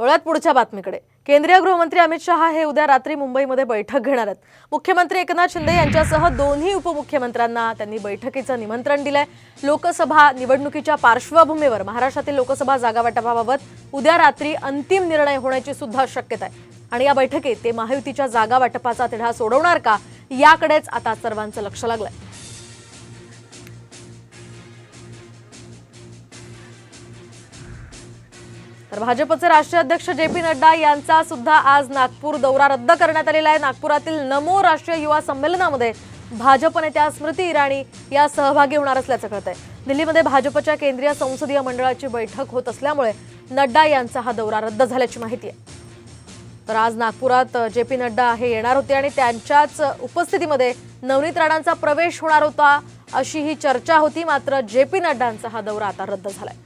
वळत पुढच्या बातमीकडे. केंद्रीय गृहमंत्री अमित शहा हे उद्या रात्री मुंबईमध्ये बैठक घेणार आहेत. मुख्यमंत्री एकनाथ शिंदे यांच्यासह दोन्ही उपमुख्यमंत्र्यांना त्यांनी बैठकीचं निमंत्रण दिलंय. लोकसभा निवडणुकीच्या पार्श्वभूमीवर महाराष्ट्रातील लोकसभा जागावाटपाबाबत उद्या रात्री अंतिम निर्णय होण्याची सुद्धा शक्यता आहे आणि या बैठकीत ते महायुतीच्या जागा वाटपाचा तिढा सोडवणार का याकडेच आता सर्वांचं लक्ष लागलंय. तर भाजपचे राष्ट्रीय अध्यक्ष जे पी नड्डा यांचा सुद्धा आज नागपूर दौरा रद्द करण्यात आलेला आहे. नागपुरातील नमो राष्ट्रीय युवा संमेलनामध्ये भाजप नेत्या स्मृती इराणी या सहभागी होणार असल्याचं कळत आहे दिल्लीमध्ये भाजपच्या केंद्रीय संसदीय मंडळाची बैठक होत असल्यामुळे नड्डा यांचा हा दौरा रद्द झाल्याची माहिती आहे. तर आज नागपुरात जे पी नड्डा हे येणार होते आणि त्यांच्याच उपस्थितीमध्ये नवनीत राणांचा प्रवेश होणार होता अशी ही चर्चा होती. मात्र जे पी नड्डांचा हा दौरा आता रद्द झालाय.